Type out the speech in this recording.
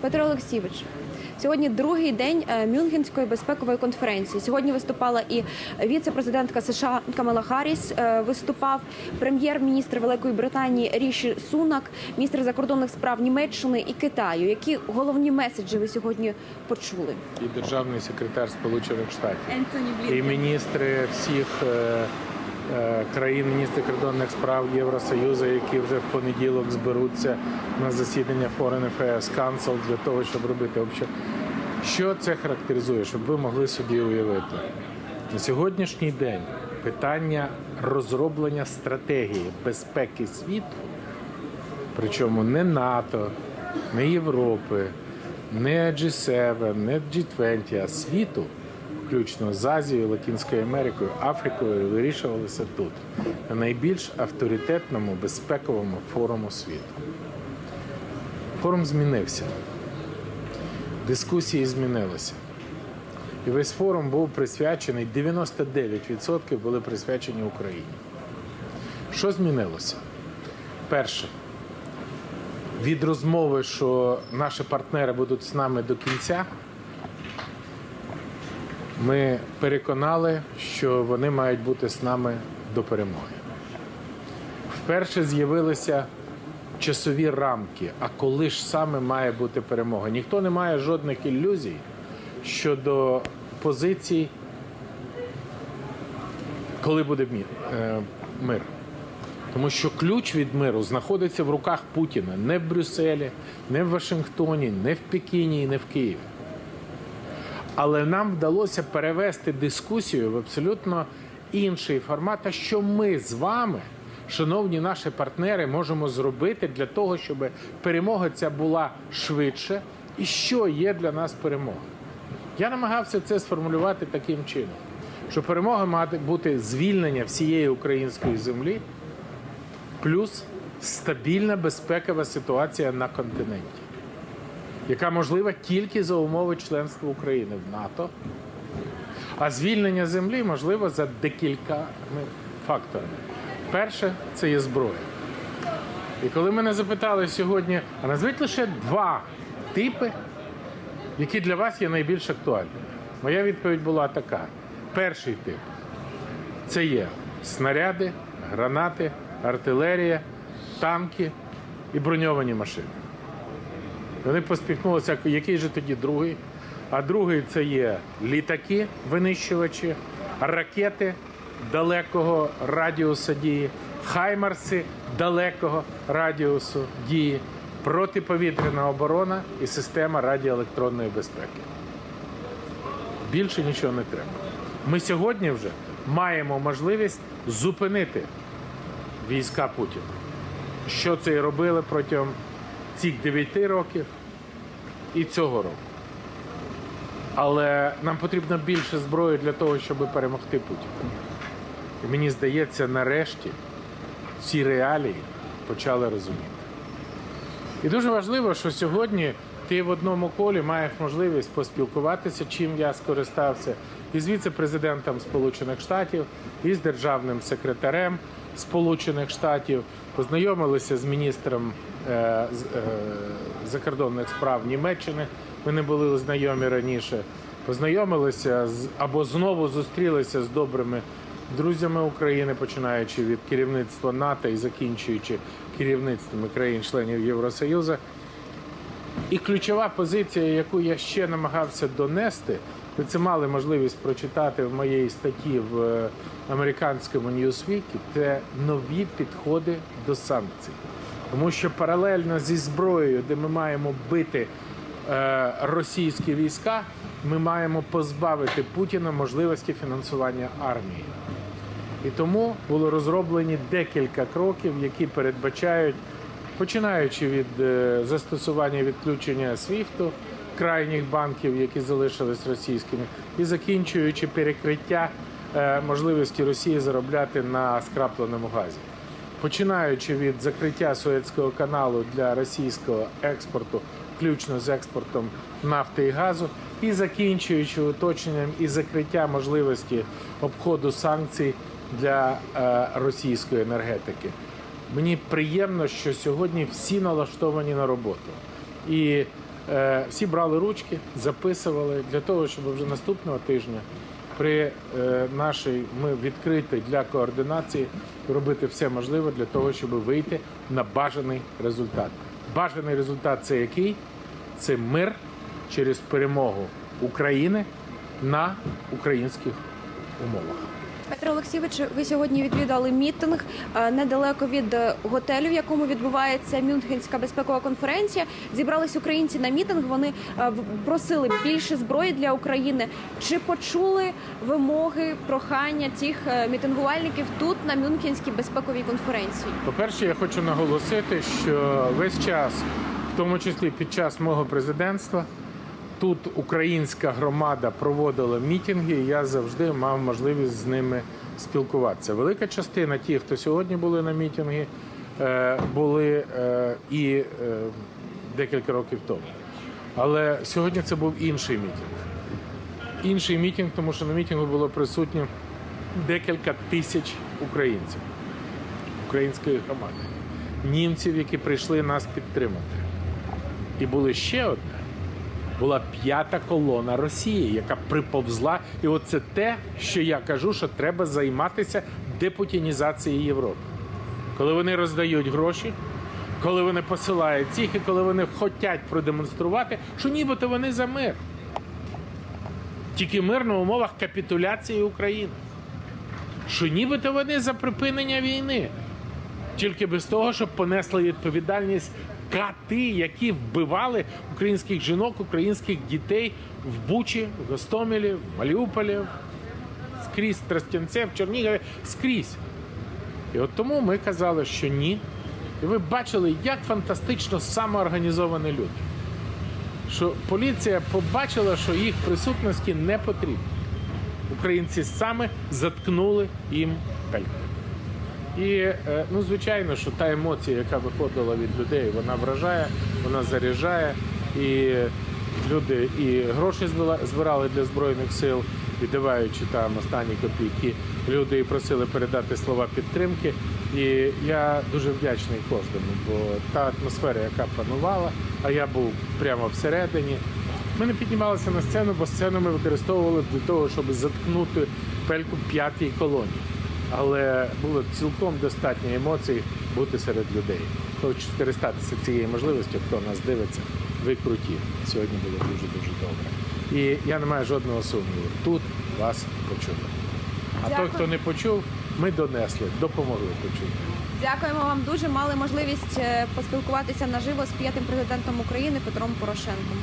Петро Олексійович, сьогодні другий день е, Мюнхенської безпекової конференції. Сьогодні виступала і віце-президентка США Камала Харріс, е, виступав прем'єр-міністр Великої Британії Ріші Сунак, міністр закордонних справ Німеччини і Китаю. Які головні меседжі ви сьогодні почули? і державний секретар Сполучених Штатів, Ентоні і міністри всіх е, країн, міністри кордонних справ Євросоюзу, які вже в понеділок зберуться на засідання Foreign Affairs Council для того, щоб робити обще. Що це характеризує, щоб ви могли собі уявити на сьогоднішній день питання розроблення стратегії безпеки світу Причому не НАТО, не Європи, не G7, не G20, а світу, включно з Азією, Латинською Америкою, Африкою, вирішувалися тут, на найбільш авторитетному безпековому форуму світу. Форум змінився. Дискусії змінилися. І весь форум був присвячений, 99% були присвячені Україні. Що змінилося? Перше, від розмови, що наші партнери будуть з нами до кінця, ми переконали, що вони мають бути з нами до перемоги. Вперше з'явилися часові рамки. А коли ж саме має бути перемога? Ніхто не має жодних ілюзій щодо позицій, коли буде е, мир. Тому що ключ від миру знаходиться в руках Путіна не в Брюсселі, не в Вашингтоні, не в Пекіні і не в Києві. Але нам вдалося перевести дискусію в абсолютно інший формат. А що ми з вами, шановні наші партнери, можемо зробити для того, щоб перемога ця була швидше, і що є для нас перемога? Я намагався це сформулювати таким чином, що перемога має бути звільнення всієї української землі плюс стабільна безпекова ситуація на континенті, яка можлива тільки за умови членства України в НАТО, а звільнення землі можливо за декількома факторами. Перше це є зброя. І коли мене запитали сьогодні, а назвіть лише два типи, які для вас є найбільш актуальними. Моя відповідь була така: перший тип це є снаряди, гранати, артилерія, танки і броньовані машини. Вони поспіхнулися, який же тоді другий? А другий це є літаки, винищувачі, ракети далекого радіусу дії, хаймарси далекого радіусу дії, протиповітряна оборона і система радіоелектронної безпеки. Більше нічого не треба. Ми сьогодні вже маємо можливість зупинити війська Путіна. Що це і робили протягом цих 9 років і цього року. Але нам потрібно більше зброї для того, щоб перемогти Путіна. І мені здається, нарешті ці реалії почали розуміти. І дуже важливо, що сьогодні ти в одному колі маєш можливість поспілкуватися, чим я скористався, і з віце-президентом Сполучених Штатів, і з державним секретарем Сполучених Штатів, познайомилися з міністром е, е, закордонних справ Німеччини. Ми не були знайомі раніше. Познайомилися з або знову зустрілися з добрими друзями України, починаючи від керівництва НАТО і закінчуючи керівництвами країн-членів Євросоюзу. І ключова позиція, яку я ще намагався донести, ви це мали можливість прочитати в моїй статті в е, американському Newsweek, це нові підходи до санкцій. Тому що паралельно зі зброєю, де ми маємо бити е, російські війська, ми маємо позбавити Путіна можливості фінансування армії. І тому були розроблені декілька кроків, які передбачають, починаючи від е, застосування відключення СВІФТу, крайніх банків, які залишились російськими, і закінчуючи перекриття е, можливості Росії заробляти на скрапленому газі. Починаючи від закриття Суецького каналу для російського експорту, включно з експортом нафти і газу, і закінчуючи уточненням і закриття можливості обходу санкцій для е, російської енергетики. Мені приємно, що сьогодні всі налаштовані на роботу. І Е, Всі брали ручки, записували для того, щоб вже наступного тижня при е, нашій ми відкриті для координації робити все можливе для того, щоб вийти на бажаний результат. Бажаний результат це який? Це мир через перемогу України на українських умовах. Петро Олексійович, ви сьогодні відвідали мітинг е, недалеко від е, готелю, в якому відбувається Мюнхенська безпекова конференція. Зібрались українці на мітинг. Вони е, просили більше зброї для України. Чи почули вимоги прохання цих мітингувальників тут на Мюнхенській безпековій конференції? По-перше, я хочу наголосити, що весь час, в тому числі під час мого президентства, тут українська громада проводила мітинги, і я завжди мав можливість з ними спілкуватися. Велика частина тих, хто сьогодні були на мітинги, е, були е, і е, декілька років тому. Але сьогодні це був інший мітинг. Інший мітинг, тому що на мітингу було присутньо декілька тисяч українців української громади, німців, які прийшли нас підтримати. І були ще одне. Була п'ята колона Росії, яка приповзла. І от це те, що я кажу, що треба займатися депутінізацією Європи. Коли вони роздають гроші, коли вони посилають цих, і коли вони хочуть продемонструвати, що нібито вони за мир. Тільки мир на умовах капітуляції України що нібито вони за припинення війни, тільки без того, щоб понесли відповідальність кати, які вбивали українських жінок, українських дітей в Бучі, в Гостомелі, в Маріуполі, скрізь Тростянце, в Чернігові, скрізь. І от тому ми казали, що ні. І ви бачили, як фантастично самоорганізовані люди. Що поліція побачила, що їх присутності не потрібно українці саме заткнули їм пельку. І е, ну, звичайно, що та емоція, яка виходила від людей, вона вражає, вона заряджає. І люди і гроші збирали для збройних сил, віддаваючи там останні копійки. Люди і просили передати слова підтримки. І я дуже вдячний кожному, бо та атмосфера, яка панувала, а я був прямо всередині. Ми не піднімалися на сцену, бо сцену ми використовували для того, щоб заткнути пельку п'ятій колонії. Але було цілком достатньо емоцій бути серед людей. Хочу скористатися цією можливістю, хто нас дивиться. Ви круті. Сьогодні було дуже дуже добре. І я не маю жодного сумніву. Тут вас почули. А той, хто не почув, ми донесли, допомогли почути. Дякуємо вам дуже. Мали можливість е, поспілкуватися наживо з п'ятим президентом України Петром Порошенком.